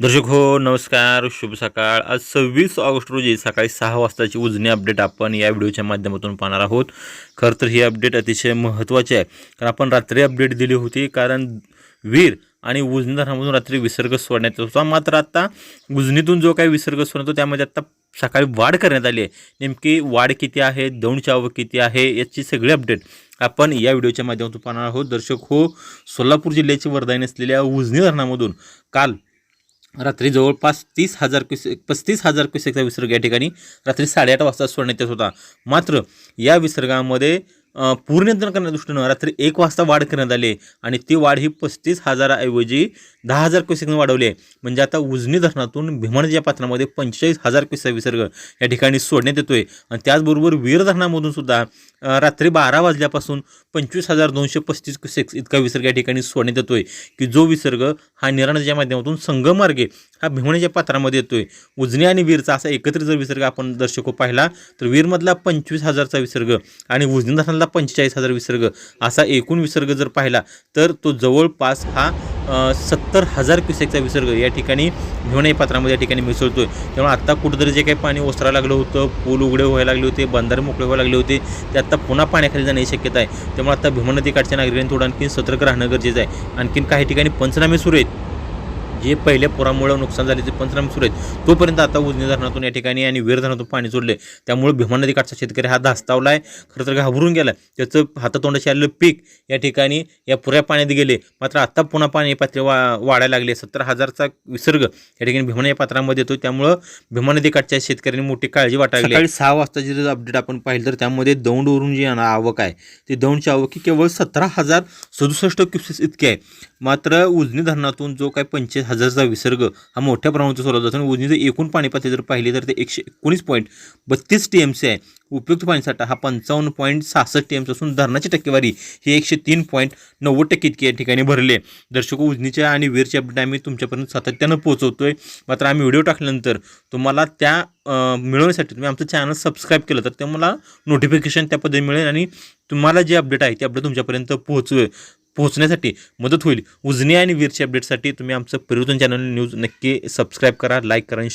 दर्शक हो नमस्कार शुभ सकाळ. आज सव्वीस ऑगस्ट रोजी सकाळी सहा वाजताची उजनी अपडेट आपण या व्हिडिओच्या माध्यमातून पाहणार आहोत. खरं तर ही अपडेट अतिशय महत्त्वाची आहे कारण आपण रात्री अपडेट दिली होती कारण वीर आणि उजनी धरणामधून रात्री विसर्ग सोडण्यात होता. मात्र आता उजनीतून जो काही विसर्ग सोडतो त्यामध्ये आता सकाळी वाढ करण्यात आली आहे. नेमकी वाढ किती आहे दौंडची आवक किती आहे याची सगळी अपडेट आपण या व्हिडिओच्या माध्यमातून पाहणार आहोत. दर्शक हो सोलापूर जिल्ह्याची वरदायी असलेल्या उजनी धरणामधून काल रात्री जवळपास तीस हजार क्युसेक पस्तीस हजार क्युसेकचा विसर्ग या ठिकाणी रात्री साडेआठ वाजता सोडण्यात येत होता. मात्र या विसर्गामध्ये अ, नियंत्रण करण्याच्या दृष्टीनं रात्री एक वाजता वाढ करण्यात आली आहे आणि ती वाढ ही पस्तीस हजाराऐवजी दहा हजार क्युसेकनं वाढवली आहे. म्हणजे आता उजनी धरणातून भीमणच्या पात्रामध्ये पंचेचाळीस हजार क्युसेक विसर्ग या ठिकाणी सोडण्यात येतोय. आणि त्याचबरोबर वीर धरणामधून सुद्धा रात्री बारा वाजल्यापासून पंचवीस हजार दोनशे पस्तीस क्युसेक्स इतका विसर्ग या ठिकाणी सोडण्यात येतोय. की जो विसर्ग हा निराणाच्या माध्यमातून संगमार्गे हा भीमण्याच्या पात्रामध्ये येतोय. उजनी आणि वीरचा असा एकत्रित जर विसर्ग आपण दर्शको पाहिला तर वीरमधला पंचवीस हजारचा विसर्ग आणि उजनी पंचेचाळीस हजार विसर्ग असा एकूण विसर्ग जर पाहिला तर तो जवळपास हा सत्तर हजार क्युसेकचा विसर्ग या ठिकाणी भिवणे पात्रामध्ये या ठिकाणी मिसळतोय. त्यामुळे आत्ता कुठंतरी जे काही पाणी ओसरायला लागलं होतं पूल उघडे व्हायला लागले होते बंधारे मोकळे व्हायला लागले होते ते आता पुन्हा पाण्याखाली जाण्याची शक्यता आहे. त्यामुळे आता भीमा नदीकाठच्या नागरिकांनी थोडं आणखी सतर्क राहणं गरजेचं आहे. आणखीन काही ठिकाणी पंचनामे सुरू आहेत. जे पहिल्या पुरामुळे नुकसान झाले ते पंचनामे सुरू आहेत तोपर्यंत आता उजनी धरणातून या ठिकाणी आणि वीर धरणातून पाणी सोडले. त्यामुळे भीमा नदीकाठचा शेतकरी हा धास्तावला आहे खरं तर घाबरून गेला त्याचं हातातोंडाशी आलेलं पीक या ठिकाणी या पुऱ्या पाण्यात गेले. मात्र आत्ता पुन्हा पाणी पातळी वा वाढायला लागले. सत्तर हजारचा विसर्ग या ठिकाणी भीमा या पात्रामध्ये येतो त्यामुळं भीमा नदीकाठच्या शेतकऱ्यांनी मोठी काळजी वाटायला लागली सहा वाजताची जर अपडेट आपण पाहिलं तर त्यामध्ये दौंडवरून जी आवक आहे ती दौंडची आवक ही केवळ सतरा हजार सदुसष्ट क्युसेस इतकी आहे. मात्र उजनी धरणातून जो काही पंचवीस हजारचा विसर्ग हा मोठ्या प्रमाणात सोडला जातो. आणि उजनीचं एकूण पाणी पातळी जर पाहिली तर ते एकशे एकोणीस पॉईंट बत्तीस टी एम सी आहे. उपयुक्त पाणीसाठा हा पंचावन्न पॉईंट सहासष्ट टी एम असून धरणाची टक्केवारी ही एकशे तीन पॉईंट नव्वद टक्के इतकी या ठिकाणी भरले दर्शक उजनीच्या आणि वीरच्या अपडेट आम्ही तुमच्यापर्यंत सातत्यानं पोहोचवतोय. मात्र आम्ही व्हिडिओ टाकल्यानंतर तुम्हाला त्या मिळवण्यासाठी तुम्ही आमचं चॅनल सबस्क्राईब केलं तर ते मला नोटिफिकेशन त्या पद्धतीने मिळेल आणि तुम्हाला जे अपडेट आहे ते अपडेट तुमच्यापर्यंत पोहोचवेल. पोहोचण्यासाठी मदत होईल. उजनी आणि वीरच्या अपडेटसाठी तुम्ही आमचं परिवर्तन चॅनल न्यूज नक्की सबस्क्राईब करा लाईक करा आणि